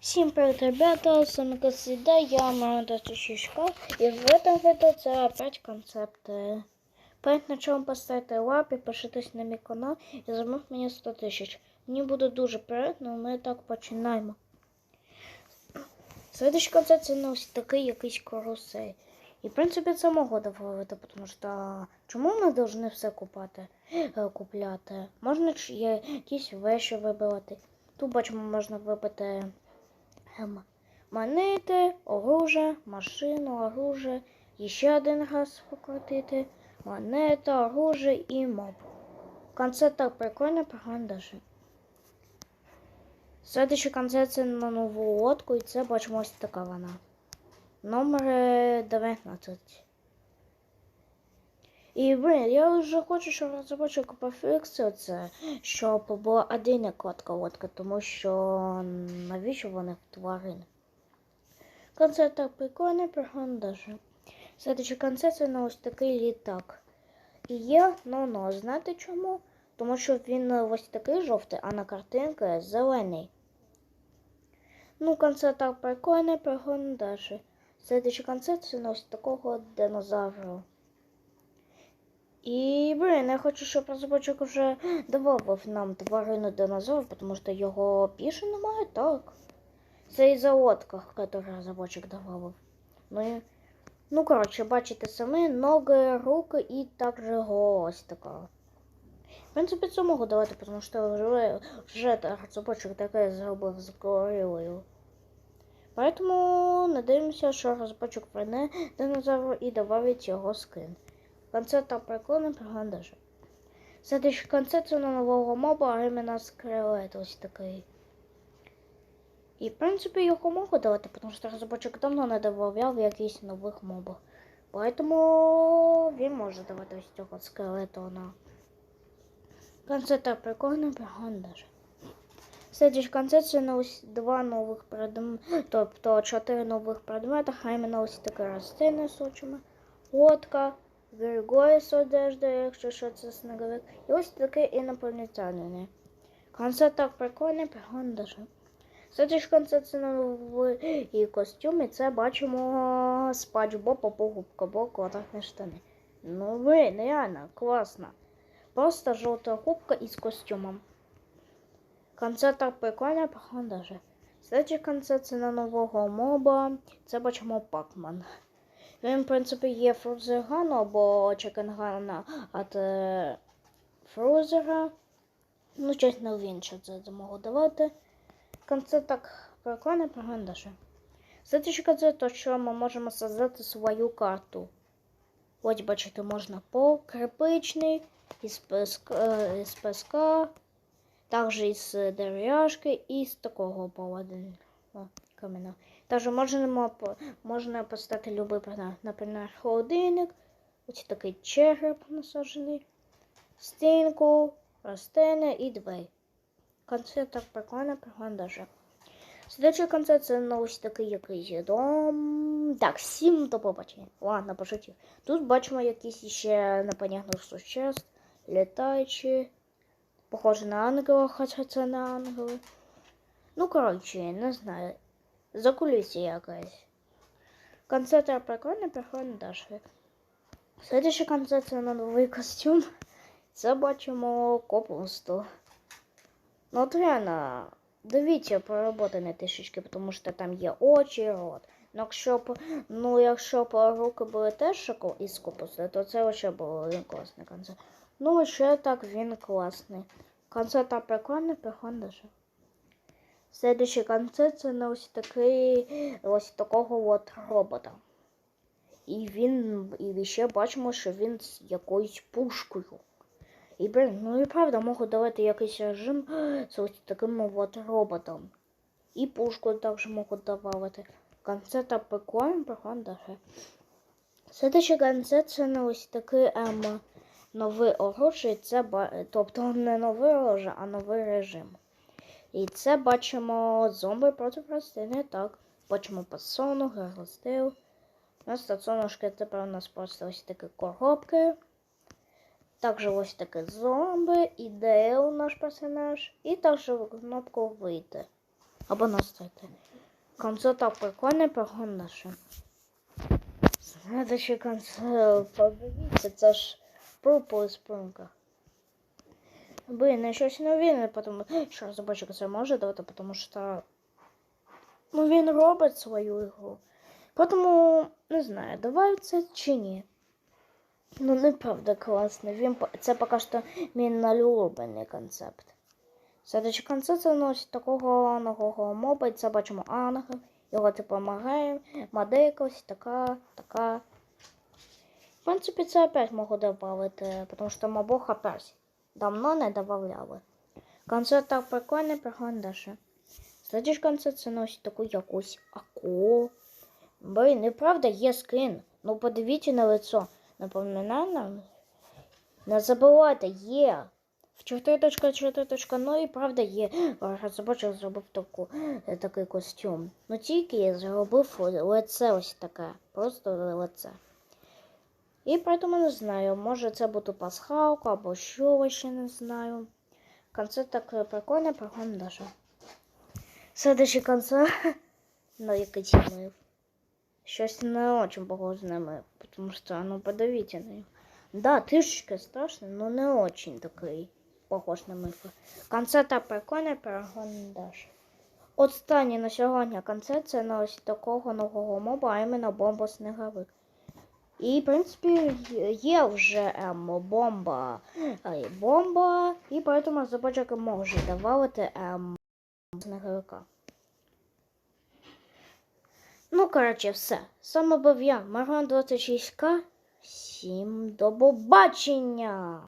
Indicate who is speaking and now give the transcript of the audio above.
Speaker 1: Всем привет, ребята, с вами как всегда, я Маранда Чищишка, и в этом видео это опять концепты. Перед началом поставте лайк, підпишитесь на мій канал і замов мені 100 тисяч. Мені буде дуже приємно, ми так починаємо. Следующий концепт це ось такий якийсь карусель. І в принципі це могло договорити, тому що чому ми повинні все купати, е, купляти? Можна ж є якісь вещі вибивати. Тут бачимо, можна вибити монети, оружие, машину, оружие, еще один раз покрутити, монета, оружие і моб. Концепт так прикольно, погано даже. Следующий концерт це на нову лодку, і це бачимо ось така вона. Номер е, 19. І, блин, я вже хочу, щоб розробочик пофіксив це, щоб була один кладка лодка, тому що навіщо вони тварин? Концерт так прикольний, прикольно даже. Следуючий концерт це на ось такий літак. І є но-но. Знаєте чому? Тому що він ось такий жовтий, а на картинці зелений. Ну, концерт так прикольний, прикольно даже. Следующий концерт це на ось такого динозавра. І, блин, я хочу, щоб розробочик вже давав нам тварину динозавр, тому що його більше немає, так. Це із-за лодках, які розробочик давав. Ну, і- ну, коротше, бачите самі, ноги, руки і також ось така. В принципі, це можу давати, тому що вже, вже розробочик таке зробив з горилою. Поэтому надеемся, що розробочик прийне динозавр і добавить його скин. Концерт там прикольний, прикольно даже. Следующий концерт це на нового моба, а іменно скелет ось такий. І, в принципі, його можу давати, тому що розробочик давно не додавав якихось нових мобів. Поэтому він може давати ось цього скелетона. Концерт так прикольний, прикольно даже. Следующий концерт це два нових предмети, тобто чотири нових предмети, а іменно ось таке рослини з очима, лодка, Григорій з одеждою, якщо що це сніговик, і ось таке інопланетянин. Концерт так прикольний, прикольно даже. Следующий концерт це новий костюм, і це бачимо спач Боб або губка Боб квадратні штани. Ну блин, реально, класно. Просто жовта губка із костюмом. Концерт так прикольно, прикольно даже. Следующий концерт це на нового моба. Це бачимо Пакман. Він, в принципі, є Фрузергану або Чекенгана від Фрузера. Ну, чесно, він що це можу давати. Концерт так прикольно, прикольно даже. Следующий концерт, то що ми можемо создати свою карту. Ось, бачите, можна по крипичний, із песка, із песка, також із дерев'яшки і з такого поводу каменя. Також можна, по- можна поставити любий предмет. Наприклад, холодильник, ось такий череп насаджений, стінку, рослини і двері. Концерт так прикольно, прикольно даже. Следующий концерт це на ось такий якийсь дом. Так, всім до побачення. Ладно, пошутів. Тут бачимо якісь ще непонятних существ, літаючі. Похоже на ангела, хоча це не ангели. Ну, коротше, не знаю. За кулісі якась. Концерт прикольно, прикольно даже. Следующий концерт це на новий костюм. Це бачимо копусту. Ну от реально, дивіться проработане трішечки, тому що там є очі, рот. Ну якщо б, ну, якщо б руки були теж із копусти, то це вже був він класний концерт. Ну ще так він класний. Концерт прикольний, прикольний даже. Следующий концерт це на ось такий ось такого от робота. І він, і ще бачимо, що він з якоюсь пушкою. І блин, ну і правда можу давати якийсь режим з ось таким от роботом. І пушку також можу давати. Концерт так прикольно, прикольно даже. Следующий концерт це на ось такий ем, новий оружие, це тобто не новий оружие, а новий режим. І це бачимо зомби проти рослини, так. Бачимо пасону, гростил. У нас стаціоношки тепер у нас просто ось такі коробки. Також ось таке зомби, ідея у наш персонаж. І також кнопку вийти. або на сайті. Конце так прикольне, пригоднаше. Следующий конце, подивіться, це ж Purple Spring. Блин, я щось не уверена, потому що розробник це може давати, тому що ну, він робить свою ігру. Тому не знаю, давай це чи ні. Ну, неправда класно. Він, це поки що мій налюблений концепт. Следуючий концепт це носить такого нового моба, це бачимо ангел. Його типу помагає, моделька ось така, така. В принципі, це опять можу додати, тому що мобох опять давно не додавали. Концерт так прикольний, прикольний даже. Следующий концерт це носить таку якусь аку. Блин, неправда, є скин. Ну подивіться на лицо. Напоминаю нам. Не забувайте, є. В 4.4.0 і правда є. Розробочик зробив таку, е, такий костюм. Ну тільки я зробив лице ось таке. Просто лице. І поэтому не знаю, може це буде пасхалка або що ще не знаю. Концерт так е, прикольний, прикольний даже. Следующий концерт. Ну, який мив. Щось не очень похоже на мив, потому что, ну, подавите. Да, трішечки страшно, но не очень такий похож на мифа. Концерт так прикольний, перегон даже. Останній на сьогодні концерт це на ось такого нового моба, а іменно бомба сніговик. І, в принципі, є вже ем, бомба, е, бомба, і поэтому разработчики можуть давати ем, сніговика. Ну, коротше, все. Саме був я, Маргон 26К. Всім до побачення!